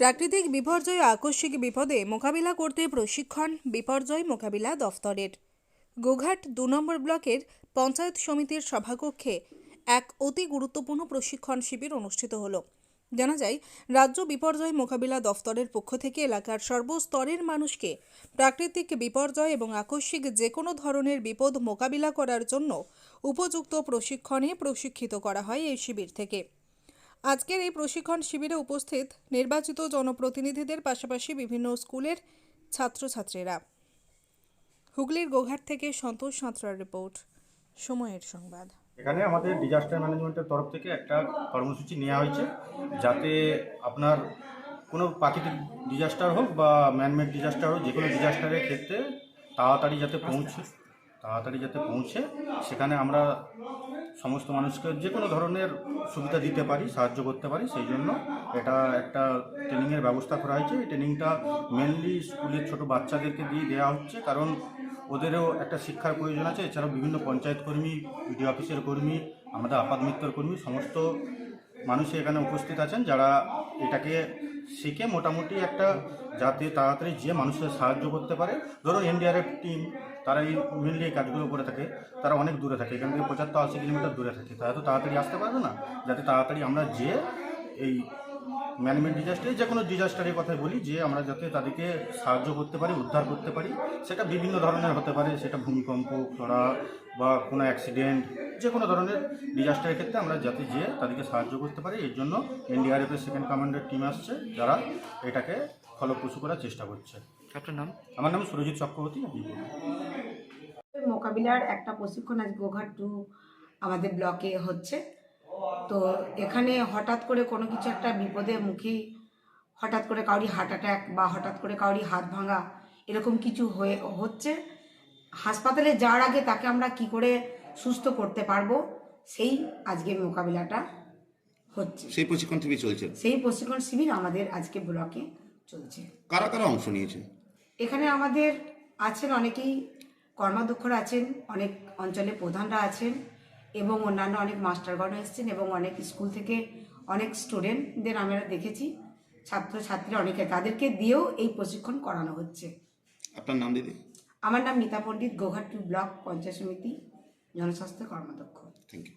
প্রাকৃতিক বিপর্যয় আকস্মিক বিপদে মোকাবিলা করতে প্রশিক্ষণ, বিপর্যয় মোকাবিলা দফতরের। গোঘাট দু নম্বর ব্লকের পঞ্চায়েত সমিতির সভাকক্ষে এক অতি গুরুত্বপূর্ণ প্রশিক্ষণ শিবির অনুষ্ঠিত হলো। জানা যায়, রাজ্য বিপর্যয় মোকাবিলা দফতরের পক্ষ থেকে এলাকার সর্বস্তরের মানুষকে প্রাকৃতিক বিপর্যয় এবং আকস্মিক যে কোনো ধরনের বিপদ মোকাবিলা করার জন্য উপযুক্ত প্রশিক্ষণে প্রশিক্ষিত করা হয় এই শিবির থেকে। আজকের এই প্রশিক্ষণ শিবিরে উপস্থিত নির্বাচিত জনপ্রতিনিধিদের পাশাপাশি বিভিন্ন স্কুলের ছাত্রছাত্রীরা। হুগলির গোঘাট থেকে সন্তোষ সাঁতরার রিপোর্ট, সময়ের সংবাদ। এখানে আমাদের ডিজাস্টার ম্যানেজমেন্টের তরফ থেকে একটা কর্মসূচি নেওয়া হয়েছে, যাতে আপনার কোনো প্রাকৃতিক ডিজাস্টার হোক বা ম্যানমেড ডিজাস্টার হোক যে কোনো ডিজাস্টারের ক্ষেত্রে তাড়াতাড়ি যাতে পৌঁছে, তাড়াতাড়ি যাতে পৌঁছে, সেখানে আমরা সমস্ত মানুষকে যে কোনো ধরনের সুবিধা দিতে পারি, সাহায্য করতে পারি, সেই জন্য এটা একটা ট্রেনিংয়ের ব্যবস্থা করা হয়েছে। এই ট্রেনিংটা মেনলি স্কুলের ছোট বাচ্চাদেরকে দিয়ে দেওয়া হচ্ছে, কারণ ওদেরও একটা শিক্ষার প্রয়োজন আছে। এছাড়াও বিভিন্ন পঞ্চায়েত কর্মী, বিডিও অফিসের কর্মী, আমাদের আপাত মিত্র কর্মী, সমস্ত মানুষ এখানে উপস্থিত আছেন যারা এটাকে শিখে মোটামুটি একটা যাতে তাড়াতাড়ি যে মানুষের সাহায্য করতে পারে। ধরুন এনডিআরএফ টিম তারা এই মেনলি এই কাজগুলো করে থাকে, তারা অনেক দূরে থাকে, এখান থেকে পঁচাত্তর আশি কিলোমিটার দূরে থাকে। তারা তো তাড়াতাড়ি আসতে পারবে না? যাতে তাড়াতাড়ি আমরা যে এই ম্যানেজমেন্ট ডিজাস্টারে যে কোনো ডিজাস্টারের কথাই বলি, যে আমরা যাতে তাদেরকে সাহায্য করতে পারি, উদ্ধার করতে পারি, সেটা বিভিন্ন ধরনের হতে পারে, সেটা ভূমিকম্প, খরা বা কোনো অ্যাক্সিডেন্ট যে কোনো ধরনের ডিজাস্টারের ক্ষেত্রে আমরা যাতে যেয়ে তাদেরকে সাহায্য করতে পারি, এর জন্য এনডিআরএফের সেকেন্ড কমান্ডার টিম আসছে, যারা এটাকে ফলপ্রসূ করার চেষ্টা করছে। আপনার নাম? আমার নাম সুরজিৎ চক্রবর্তী মোকাবিলার একটা প্রশিক্ষণ আজ গোঘাট টু আমাদের ব্লকে হচ্ছে। তো এখানে হঠাৎ করে কোনো কিছু একটা বিপদের মুখে হঠাৎ করে কাউরি হার্ট অ্যাটাক বা হঠাৎ করে কাউরি হাত ভাঙা এরকম কিছু হয়ে হচ্ছে। হাসপাতালে যাওয়ার আগে তাকে আমরা কি করে সুস্থ করতে পারব সেই আজকে মোকাবিলাটা হচ্ছে। সেই প্রশিক্ষণ থেকে চলছে? সেই প্রশিক্ষণ শিবির আমাদের আজকে ব্লকে চলছে। কারা কারা অংশ নিয়েছে? এখানে আমাদের আছেন অনেকেই কর্মাধ্যক্ষরা আছেন অনেক অঞ্চলে প্রধানরা আছেন এবং অন্যান্য অনেক মাস্টারগণ এসেছেন এবং অনেক স্কুল থেকে অনেক স্টুডেন্টদের আমরা দেখেছি ছাত্রছাত্রীরা অনেকে তাদেরকে দিয়েও এই প্রশিক্ষণ করানো হচ্ছে। আপনার নাম দিদি? আমার নাম মিতা পণ্ডিত গোঘাট ব্লক পঞ্চায়েত সমিতি জনস্বাস্থ্য কর্মাধ্যক্ষ। Thank you